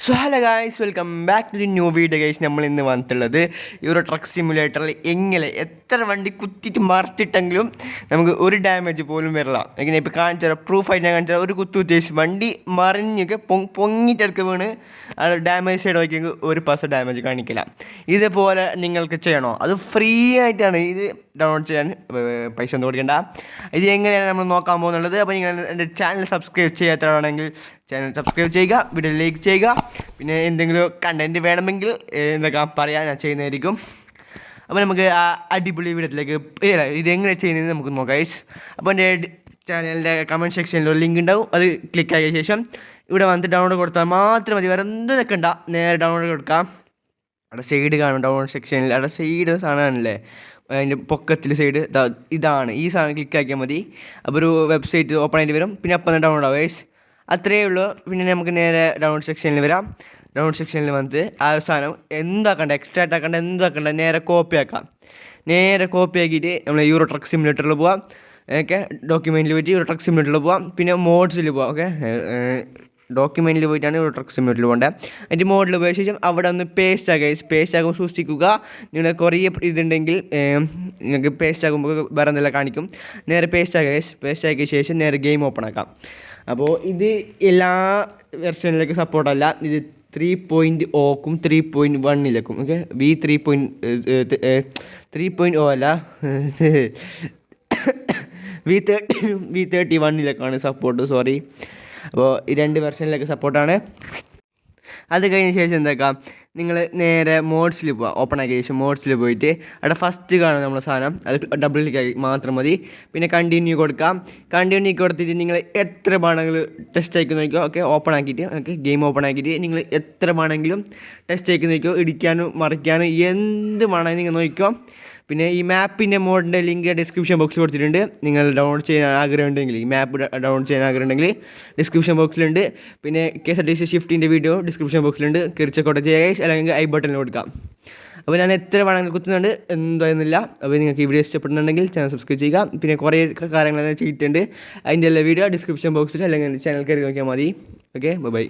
So hello guys welcome back to the new video guys നമ്മൾ ഇന്ന് വന്നിട്ടുള്ളത് ഈ ഒരു ട്രക്ക് സിമുലേറ്ററിൽ എങ്ങനെ എത്ര വണ്ടി കുത്തിയിട്ട് മറിച്ചിട്ടെങ്കിലും നമുക്ക് ഒരു ഡാമേജ് പോലും വരില്ല. എങ്ങനെ ഇപ്പോൾ കാണിച്ചു തരാം പ്രൂഫായിട്ട് ഞാൻ കാണിച്ചു തരാം. ഒരു കുത്തു ഉദ്ദേശിച്ച് വണ്ടി മറിഞ്ഞൊക്കെ പൊങ് പൊങ്ങിയിട്ടെടുക്ക് വീണ്. അത് ഡാമേജ് സൈഡ് നോക്കിയെങ്കിൽ ഒരു പൈസ ഡാമേജ് കാണിക്കില്ല. ഇതേപോലെ നിങ്ങൾക്ക് ചെയ്യണോ? അത് ഫ്രീ ആയിട്ടാണ്. ഇത് ഡൗൺലോഡ് ചെയ്യാൻ പൈസ ഒന്നും കൊടുക്കേണ്ട. ഇത് എങ്ങനെയാണ് നമ്മൾ നോക്കാൻ പോകുന്നുള്ളത്? അപ്പോൾ നിങ്ങൾ എന്റെ ചാനൽ സബ്സ്ക്രൈബ് ചെയ്യാത്തവരാണെങ്കിൽ ചാനൽ സബ്സ്ക്രൈബ് ചെയ്യുക വീഡിയോ ലൈക്ക് ചെയ്യുക. പിന്നെ എന്തെങ്കിലും കണ്ടന്റ് വേണമെങ്കിൽ എന്തൊക്കെ പറയാൻ ഞാൻ ചെയ്യുന്നതായിരിക്കും. അപ്പോൾ നമുക്ക് ആ അടിപൊളി വീഡിയോത്തിലേക്ക് ഇതെങ്ങനെ ചെയ്യുന്നത് നമുക്ക് നോക്കാം അപ്പോൾ എന്റെ ചാനലിന്റെ കമന്റ് സെക്ഷനിൽ ഒരു ലിങ്ക് ഉണ്ടാവും. അത് ക്ലിക്ക് ആക്കിയ ശേഷം ഇവിടെ വന്നിട്ട് ഡൗൺലോഡ് കൊടുത്താൽ മാത്രം മതി. വേറെ എന്ത് നിൽക്കണ്ട. നേരെ ഡൗൺലോഡ് കൊടുക്കാം. അവിടെ സൈഡ് കാണും ഡൗൺലോഡ് സെക്ഷനിൽ അവിടെ സൈഡ് സാധനമാണല്ലേ? അതിന്റെ പൊക്കത്തിൽ സൈഡ് ഇതാണ്. ഈ സാധനം ക്ലിക്ക് ആക്കിയാൽ മതി. അപ്പോൾ ഒരു വെബ്സൈറ്റ് ഓപ്പൺ ആയിട്ട് വരും. പിന്നെ അപ്പം തന്നെ ഡൗൺലോഡ് ആവേസ് അത്രയേ ഉള്ളൂ. പിന്നെ നമുക്ക് നേരെ ഡൗൺലോഡ് സെക്ഷനിൽ വരാം. ഡൗൺലോഡ് സെക്ഷനിൽ വന്നിട്ട് ആ സാധനം എന്താക്കണ്ട എക്സ്ട്രാക്ട് ആക്കണ്ട എന്താക്കണ്ട നേരെ കോപ്പി ആക്കാം. നേരെ കോപ്പി ആക്കിയിട്ട് നമ്മൾ യൂറോ ട്രക്ക് സിമുലേറ്ററിൽ പോവാം. ഓക്കെ ഡോക്യുമെന്റിൽ പോയിട്ട് യൂറോ ട്രക്ക് സിമുലേറ്ററിൽ പോവാം. പിന്നെ മോഡ്സിൽ പോവാം. ഓക്കെ ഡോക്യുമെന്റിൽ പോയിട്ടാണ് ട്രക്ക് സിമ്മിറ്റിൽ പോകേണ്ടത് അതിന്റെ മോഡിൽ പോയ ശേഷം അവിടെ ഒന്ന് പേസ്റ്റ് ആക്കുക. പേസ്റ്റ് ആകുമ്പോൾ സൂക്ഷിക്കുക. നിങ്ങളുടെ കുറേ ഇതുണ്ടെങ്കിൽ നിങ്ങൾക്ക് പേസ്റ്റ് ആകുമ്പോൾ വേറെ എന്തെല്ലാം കാണിക്കും. നേരെ പേസ്റ്റ് ആക്കുക. പേസ്റ്റ് ആക്കിയ ശേഷം നേരെ ഗെയിം ഓപ്പൺ ആക്കാം. അപ്പോൾ ഇത് എല്ലാ വെർഷനിലേക്കും സപ്പോർട്ടല്ല ഇത് ത്രീ പോയിന്റ് ഓക്കും three point വണ്ണിലേക്കും okay V three point three point O അല്ല. വി തേർട്ടി വി തേർട്ടി വണ്ണിലേക്കാണ് സപ്പോർട്ട് സോറി അപ്പോൾ ഈ രണ്ട് വെർഷനിലൊക്കെ സപ്പോർട്ടാണ് അത് കഴിഞ്ഞ ശേഷം എന്താക്കാം? നിങ്ങൾ നേരെ മോഡ്സിൽ പോവുക ഓപ്പൺ ആക്കിയ ശേഷം മോഡ്സിൽ പോയിട്ട് അവിടെ ഫസ്റ്റ് കാണും നമ്മുടെ സാധനം അത് ഡബിൾ ക്ലിക്ക് ആക്കി മാത്രം മതി. പിന്നെ കണ്ടിന്യൂ കൊടുക്കാം. കണ്ടിന്യൂ കൊടുത്തിട്ട് നിങ്ങൾ എത്ര വേണമെങ്കിലും ടെസ്റ്റ് ആക്കി നോക്കിയോ ഓക്കെ ഓപ്പൺ ആക്കിയിട്ട് ഓക്കെ ഗെയിം ഓപ്പൺ ആക്കിയിട്ട് നിങ്ങൾ എത്ര വേണമെങ്കിലും ടെസ്റ്റ് ആക്കി നോക്കിയോ ഇടിക്കാനും മറിക്കാനും എന്ത് വേണമെങ്കിലും നിങ്ങൾ നോക്കിക്കോ. പിന്നെ ഈ മാപ്പിന്റെ മോഡിന്റെ ലിങ്ക് ഡിസ്ക്രിപ്ഷൻ ബോക്സിൽ കൊടുത്തിട്ടുണ്ട്. നിങ്ങൾ ഡൗൺലോഡ് ചെയ്യാൻ ആഗ്രഹമുണ്ടെങ്കിൽ ഈ മാപ്പ് ഡൗൺലോഡ് ചെയ്യാൻ ആഗ്രഹമുണ്ടെങ്കിൽ ഡിസ്ക്രിപ്ഷൻ ബോക്സിലുണ്ട്. പിന്നെ K S R T C ഷിഫ്റ്റിന്റെ video description ബോക്സിലുണ്ട്. കയറിച്ചക്കോട്ടെ ചെയ്യുക അല്ലെങ്കിൽ ഐ ബട്ടണിൽ കൊടുക്കാം. അപ്പോൾ ഞാൻ എത്ര വേണമെങ്കിൽ കുത്തുന്നുണ്ട് എന്തായിരുന്നില്ല അപ്പോൾ നിങ്ങൾക്ക് ഈ വീഡിയോ ഇഷ്ടപ്പെടുന്നുണ്ടെങ്കിൽ ചാനൽ സബ്സ്ക്രൈബ് ചെയ്യുക. പിന്നെ കുറേ കാര്യങ്ങൾ ചെയ്തിട്ടുണ്ട്. അതിന്റെ എല്ലാ വീഡിയോ ഡിസ്ക്രിപ്ഷൻ ബോക്സിൽ അല്ലെങ്കിൽ ചാനൽ കയറി നോക്കിയാൽ മതി. Okay bye